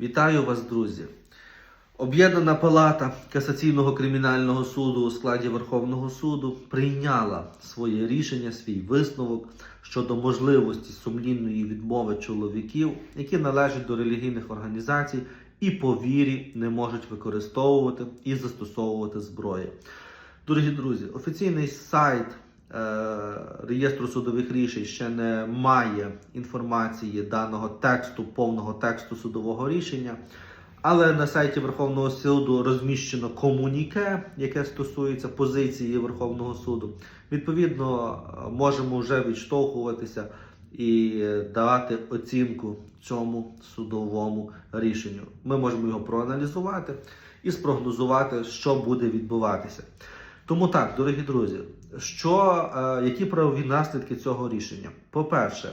Вітаю вас, друзі! Об'єднана палата касаційного кримінального суду у складі Верховного суду прийняла своє рішення, свій висновок щодо можливості сумлінної відмови чоловіків, які належать до релігійних організацій і по вірі не можуть використовувати і застосовувати зброю. Дорогі друзі, офіційний сайт реєстру судових рішень ще не має інформації даного тексту, повного тексту судового рішення. Але на сайті Верховного суду розміщено комуніке, яке стосується позиції Верховного суду. Відповідно, е, можемо вже відштовхуватися і давати оцінку цьому судовому рішенню. Ми можемо його проаналізувати і спрогнозувати, що буде відбуватися. Тому так, дорогі друзі, що, е, які правові наслідки цього рішення? По-перше,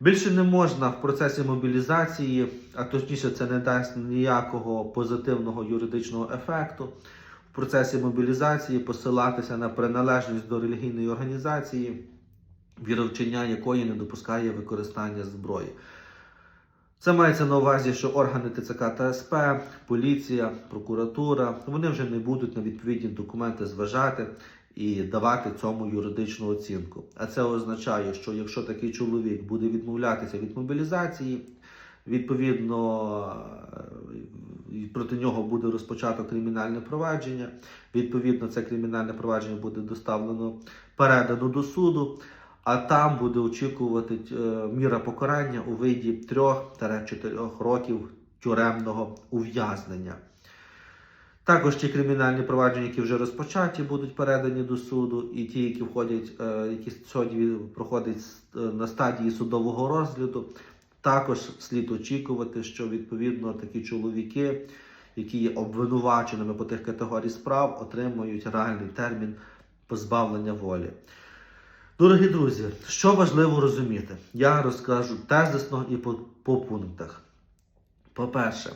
більше не можна в процесі мобілізації, а точніше, це не дасть ніякого позитивного юридичного ефекту. В процесі мобілізації посилатися на приналежність до релігійної організації, віровчення якої не допускає використання зброї. Це мається на увазі, що органи ТЦК та СП, поліція, прокуратура вони вже не будуть на відповідні документи зважати і давати цьому юридичну оцінку. А це означає, що якщо такий чоловік буде відмовлятися від мобілізації, відповідно е, проти нього буде розпочато кримінальне провадження. Відповідно, це кримінальне провадження буде доставлено передано до суду. А там буде очікувати е, міра покарання у виді 3-4 років тюремного ув'язнення. Також ті кримінальні провадження, які вже розпочаті, будуть передані до суду, і ті, які входять, е, які сьогодні проходять е, на стадії судового розгляду, також слід очікувати, що відповідно такі чоловіки, які є обвинуваченими по тих категорій справ, отримують реальний термін позбавлення волі. Дорогі друзі, що важливо розуміти, я розкажу тезисно і по, по пунктах. По-перше,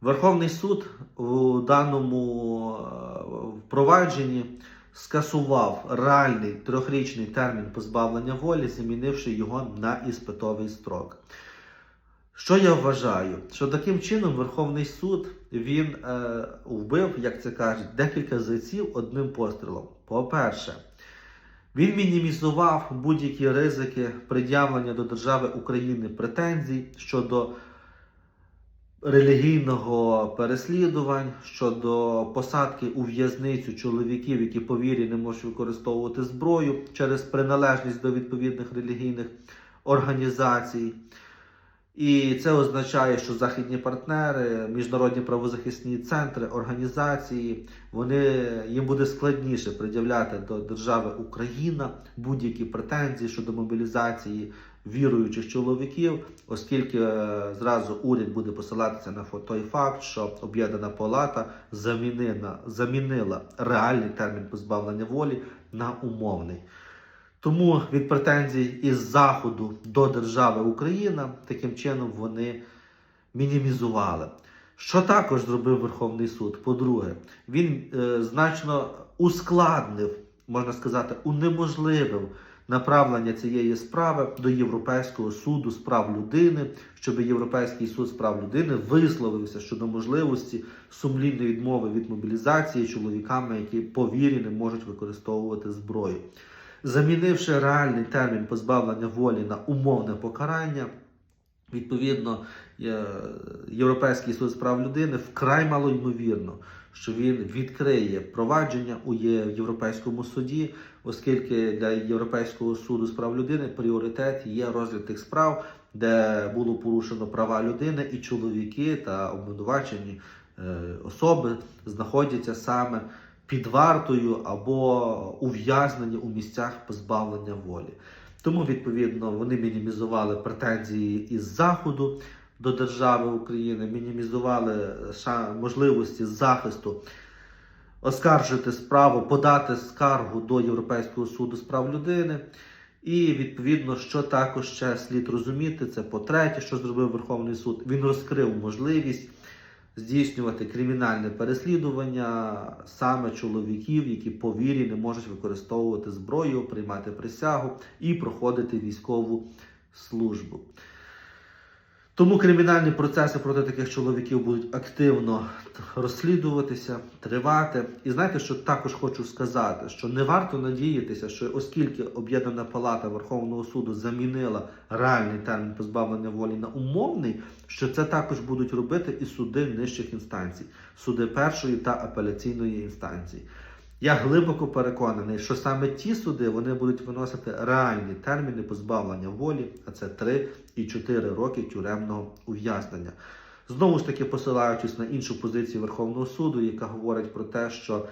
Верховний суд у даному е, впровадженні скасував реальний трьохрічний термін позбавлення волі, замінивши його на іспитовий строк. Що я вважаю? Що таким чином Верховний суд він е, вбив, як це кажуть, декілька зайців одним пострілом. По-перше, він мінімізував будь-які ризики пред'явлення до держави України претензій щодо релігійного переслідувань, щодо посадки у в'язницю чоловіків, які по вірі не можуть використовувати зброю через приналежність до відповідних релігійних організацій. І це означає, що західні партнери, міжнародні правозахисні центри, організації, вони їм буде складніше пред'являти до держави Україна будь-які претензії щодо мобілізації віруючих чоловіків, оскільки е, зразу уряд буде посилатися на той факт, що об'єднана палата замінила, замінила реальний термін позбавлення волі на умовний. Тому від претензій із Заходу до держави Україна таким чином вони мінімізували. Що також зробив Верховний суд? По-друге, він е, значно ускладнив, можна сказати, унеможливив направлення цієї справи до Європейського суду з прав людини, щоб Європейський суд з прав людини висловився щодо можливості сумлінної відмови від мобілізації чоловіками, які по не можуть використовувати зброю. Замінивши реальний термін позбавлення волі на умовне покарання, відповідно, е, Європейський суд з прав людини вкрай малоймовірно, що він відкриє провадження у Європейському суді, оскільки для Європейського суду з прав людини пріоритет є розгляд тих справ, де було порушено права людини, і чоловіки та обвинувачені е, особи знаходяться саме під вартою або ув'язнені у місцях позбавлення волі. Тому, відповідно, вони мінімізували претензії із Заходу до держави України, мінімізували можливості захисту оскаржити справу, подати скаргу до Європейського суду з прав людини. І відповідно, що також ще слід розуміти, це по-третє, що зробив Верховний суд. Він розкрив можливість здійснювати кримінальне переслідування саме чоловіків, які по вірі не можуть використовувати зброю, приймати присягу і проходити військову службу. Тому кримінальні процеси проти таких чоловіків будуть активно розслідуватися, тривати. І знаєте, що також хочу сказати, що не варто надіятися, що оскільки об'єднана палата Верховного суду замінила реальний термін позбавлення волі на умовний, що це також будуть робити і суди нижчих інстанцій, суди першої та апеляційної інстанції. Я глибоко переконаний, що саме ті суди вони будуть виносити реальні терміни позбавлення волі, а це 3 і 4 роки тюремного ув'язнення. Знову ж таки, посилаючись на іншу позицію Верховного суду, яка говорить про те, що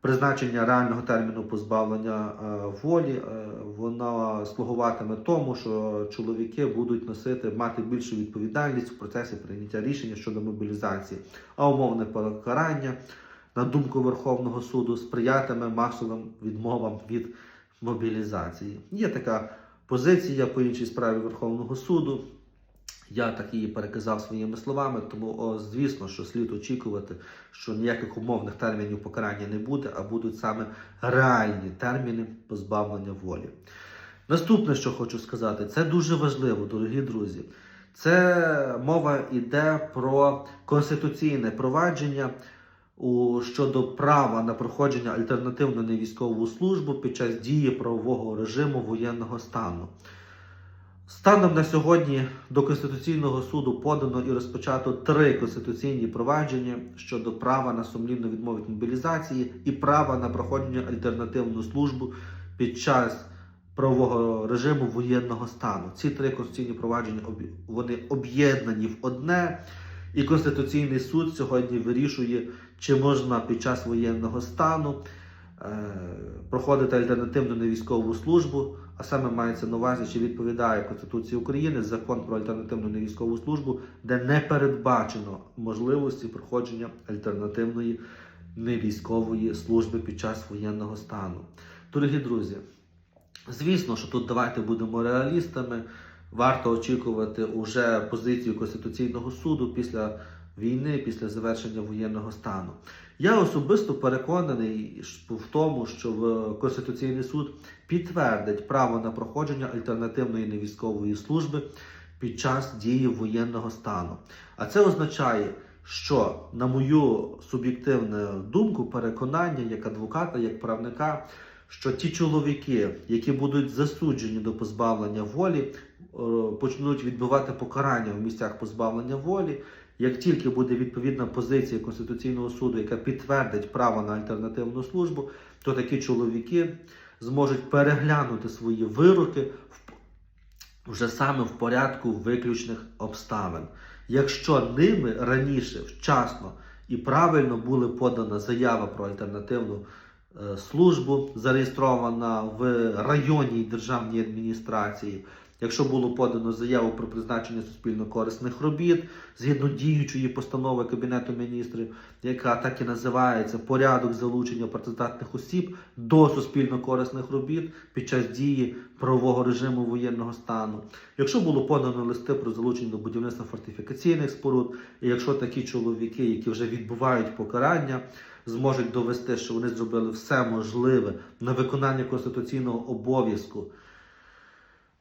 призначення реального терміну позбавлення е, волі е, воно слугуватиме тому, що чоловіки будуть носити мати більшу відповідальність в процесі прийняття рішення щодо мобілізації, а умовне покарання на думку Верховного суду, сприятиме масовим відмовам від мобілізації. Є така позиція по іншій справі Верховного суду. Я так її переказав своїми словами, тому о, звісно, що слід очікувати, що ніяких умовних термінів покарання не буде, а будуть саме реальні терміни позбавлення волі. Наступне, що хочу сказати, це дуже важливо, дорогі друзі. Це мова йде про конституційне провадження у щодо права на проходження альтернативної на військову службу під час дії правового режиму воєнного стану. Станом на сьогодні до Конституційного суду подано і розпочато три конституційні провадження щодо права на сумлінну відмову від мобілізації і права на проходження альтернативну службу під час правового режиму воєнного стану. Ці три конституційні провадження вони об'єднані в одне. І Конституційний суд сьогодні вирішує, чи можна під час воєнного стану е, проходити альтернативну невійськову службу, а саме мається на увазі, чи відповідає Конституції України закон про альтернативну невійськову службу, де не передбачено можливості проходження альтернативної невійськової служби під час воєнного стану. Дорогі друзі, звісно, що тут давайте будемо реалістами. Варто очікувати уже позицію Конституційного суду після війни, після завершення воєнного стану. Я особисто переконаний в тому, що Конституційний суд підтвердить право на проходження альтернативної невійськової служби під час дії воєнного стану. А це означає, що, на мою суб'єктивну думку, переконання як адвоката, як правника, що ті чоловіки, які будуть засуджені до позбавлення волі, е, почнуть відбувати покарання в місцях позбавлення волі. Як тільки буде відповідна позиція Конституційного суду, яка підтвердить право на альтернативну службу, то такі чоловіки зможуть переглянути свої вироки вже саме в порядку виключних обставин. Якщо ними раніше вчасно і правильно була подана заява про альтернативну службу, зареєстрована в районній державній адміністрації, якщо було подано заяву про призначення суспільно корисних робіт згідно діючої постанови Кабінету міністрів, яка так і називається порядок залучення працездатних осіб до суспільно корисних робіт під час дії правового режиму воєнного стану. Якщо було подано листи про залучення до будівництва фортифікаційних споруд, і якщо такі чоловіки, які вже відбувають покарання, зможуть довести, що вони зробили все можливе на виконання конституційного обов'язку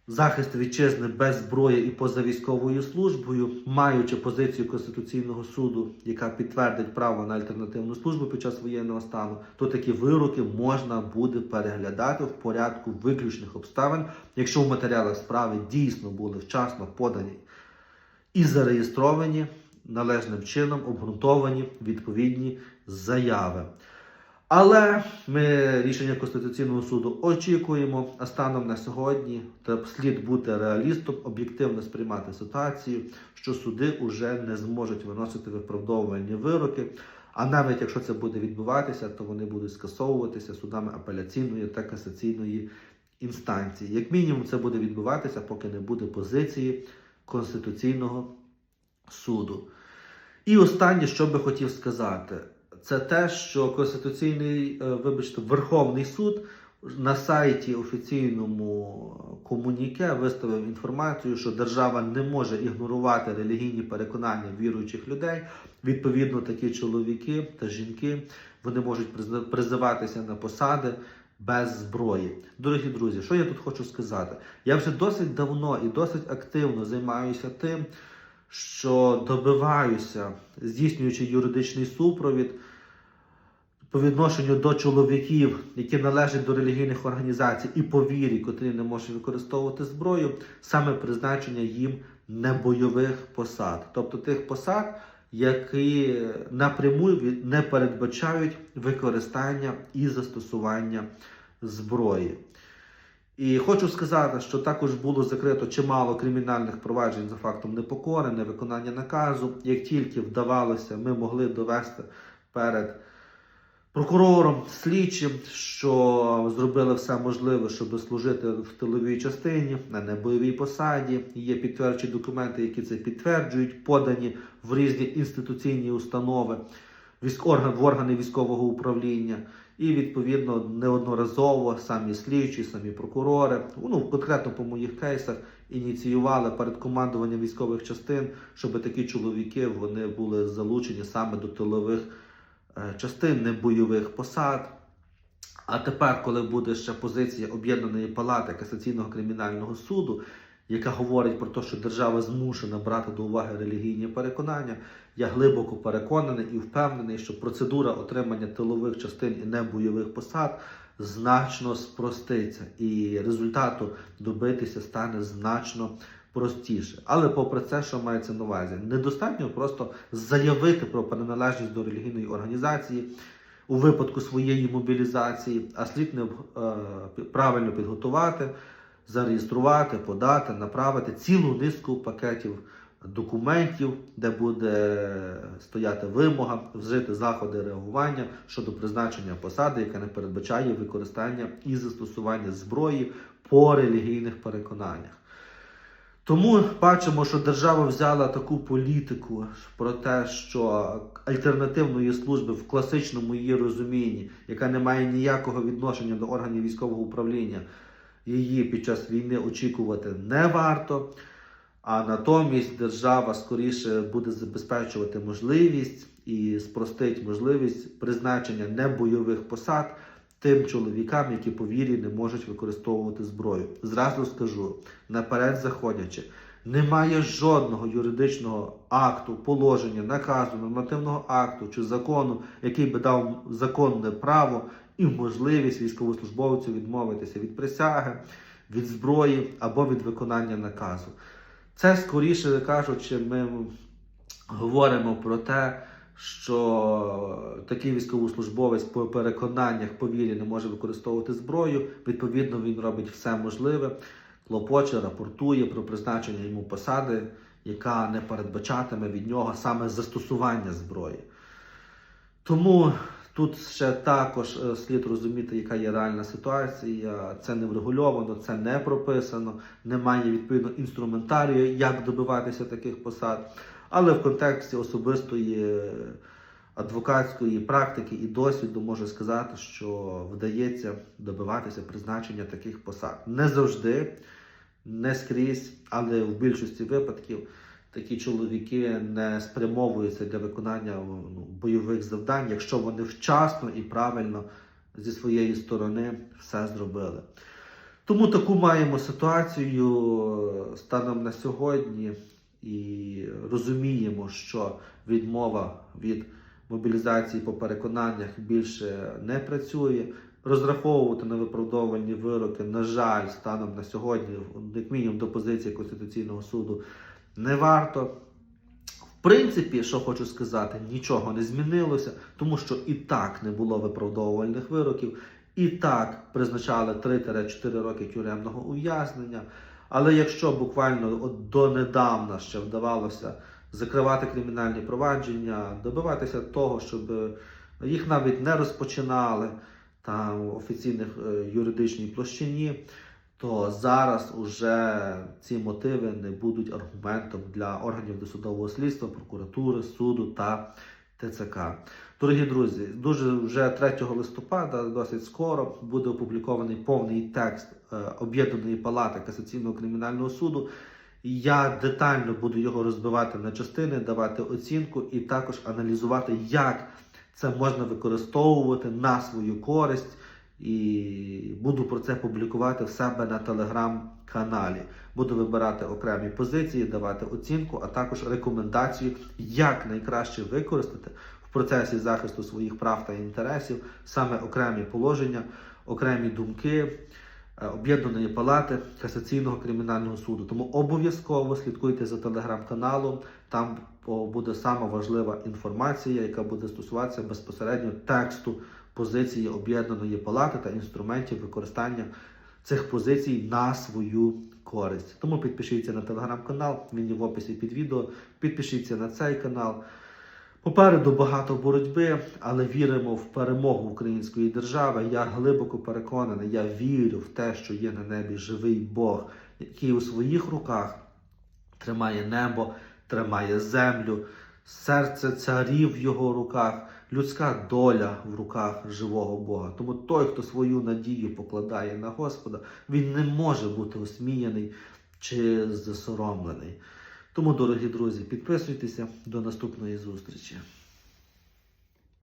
захист вітчизни без зброї і поза військовою службою, маючи позицію Конституційного суду, яка підтвердить право на альтернативну службу під час воєнного стану, то такі вироки можна буде переглядати в порядку виключних обставин, якщо в матеріалах справи дійсно були вчасно подані і зареєстровані належним чином обґрунтовані відповідні заяви. Але ми рішення Конституційного суду очікуємо, а станом на сьогодні слід бути реалістом, об'єктивно сприймати ситуацію, що суди вже не зможуть виносити виправдовувальні вироки. А навіть якщо це буде відбуватися, то вони будуть скасовуватися судами апеляційної та касаційної інстанції. Як мінімум, це буде відбуватися, поки не буде позиції Конституційного суду. І останнє, що би хотів сказати, це те, що Конституційний, е, вибачте, Верховний суд на сайті офіційному комуніке виставив інформацію, що держава не може ігнорувати релігійні переконання віруючих людей. Відповідно, такі чоловіки та жінки вони можуть приз- призиватися на посади без зброї. Дорогі друзі, що я тут хочу сказати? Я вже досить давно і досить активно займаюся тим, що добиваюся, здійснюючи юридичний супровід по відношенню до чоловіків, які належать до релігійних організацій і по вірі, котрі не можуть використовувати зброю, саме призначення їм небойових посад, тобто тих посад, які напряму не передбачають використання і застосування зброї. І хочу сказати, що також було закрито чимало кримінальних проваджень за фактом непокори, невиконання наказу. Як тільки вдавалося, ми могли довести перед прокурором, слідчим, що зробили все можливе, щоб служити в тиловій частині на небойовій посаді. Є підтверджуючі документи, які це підтверджують, подані в різні інституційні установи, в органи військового управління. І відповідно неодноразово самі слідчі, самі прокурори, ну конкретно по моїх кейсах ініціювали перед командуванням військових частин, щоб такі чоловіки вони були залучені саме до тилових е, частин небойових посад. А тепер, коли буде ще позиція об'єднаної палати касаційного кримінального суду, яка говорить про те, що держава змушена брати до уваги релігійні переконання, я глибоко переконаний і впевнений, що процедура отримання тилових частин і небойових посад значно спроститься, і результату добитися стане значно простіше. Але попри це, що мається на увазі, недостатньо просто заявити про приналежність до релігійної організації у випадку своєї мобілізації, а слід не е, правильно підготувати, зареєструвати, подати, направити цілу низку пакетів документів, де буде стояти вимога, вжити заходи реагування щодо призначення посади, яка не передбачає використання і застосування зброї по релігійних переконаннях. Тому бачимо, що держава взяла таку політику про те, що альтернативної служби в класичному її розумінні, яка не має ніякого відношення до органів військового управління, її під час війни очікувати не варто. А натомість держава скоріше буде забезпечувати можливість і спростить можливість призначення небойових посад тим чоловікам, які по вірі не можуть використовувати зброю. Зразу скажу, наперед заходячи, немає жодного юридичного акту, положення, наказу, нормативного акту чи закону, який би дав законне право і можливість військовослужбовцю відмовитися від присяги, від зброї або від виконання наказу. Це скоріше кажучи, ми говоримо про те, що такий військовослужбовець по переконаннях по вірі не може використовувати зброю. Відповідно, він робить все можливе, клопоче, рапортує про призначення йому посади, яка не передбачатиме від нього саме застосування зброї. Тому тут ще також е, слід розуміти, яка є реальна ситуація. Це не врегульовано, це не прописано, немає відповідно інструментарію, як добиватися таких посад. Але в контексті особистої адвокатської практики і досвіду можу сказати, що вдається добиватися призначення таких посад. Не завжди, не скрізь, але в більшості випадків такі чоловіки не спрямовуються для виконання ну, бойових завдань, якщо вони вчасно і правильно зі своєї сторони все зробили. Тому таку маємо ситуацію станом на сьогодні і розуміємо, що відмова від мобілізації по переконаннях більше не працює. Розраховувати на виправдовані вироки, на жаль, станом на сьогодні, як мінімум до позиції Конституційного суду, не варто. В принципі, що хочу сказати, нічого не змінилося, тому що і так не було виправдовувальних вироків, і так призначали 3-4 роки тюремного ув'язнення. Але якщо буквально от донедавна ще вдавалося закривати кримінальні провадження, добиватися того, щоб їх навіть не розпочинали там в офіційних е, юридичній площині, то зараз уже ці мотиви не будуть аргументом для органів досудового слідства, прокуратури, суду та ТЦК. Дорогі друзі, дуже вже 3 листопада, досить скоро, буде опублікований повний текст е, об'єднаної палати касаційного кримінального суду. Я детально буду його розбивати на частини, давати оцінку і також аналізувати, як це можна використовувати на свою користь, і буду про це публікувати в себе на телеграм-каналі. Буду вибирати окремі позиції, давати оцінку, а також рекомендацію, як найкраще використати в процесі захисту своїх прав та інтересів саме окремі положення, окремі думки. е, Об'єднаної палати касаційного кримінального суду. Тому обов'язково слідкуйте за телеграм-каналом. Там буде сама важлива інформація, яка буде стосуватися безпосередньо тексту позиції об'єднаної палати та інструментів використання цих позицій на свою користь. Тому підпишіться на телеграм-канал, він є в описі під відео. Підпишіться на цей канал. Попереду багато боротьби, але віримо в перемогу української держави. Я глибоко переконаний, я вірю в те, що є на небі живий Бог, який у своїх руках тримає небо, тримає землю, серце царів в його руках, людська доля в руках живого Бога. Тому той, хто свою надію покладає на Господа, він не може бути осміяний чи засоромлений. Тому, дорогі друзі, підписуйтеся до наступної зустрічі.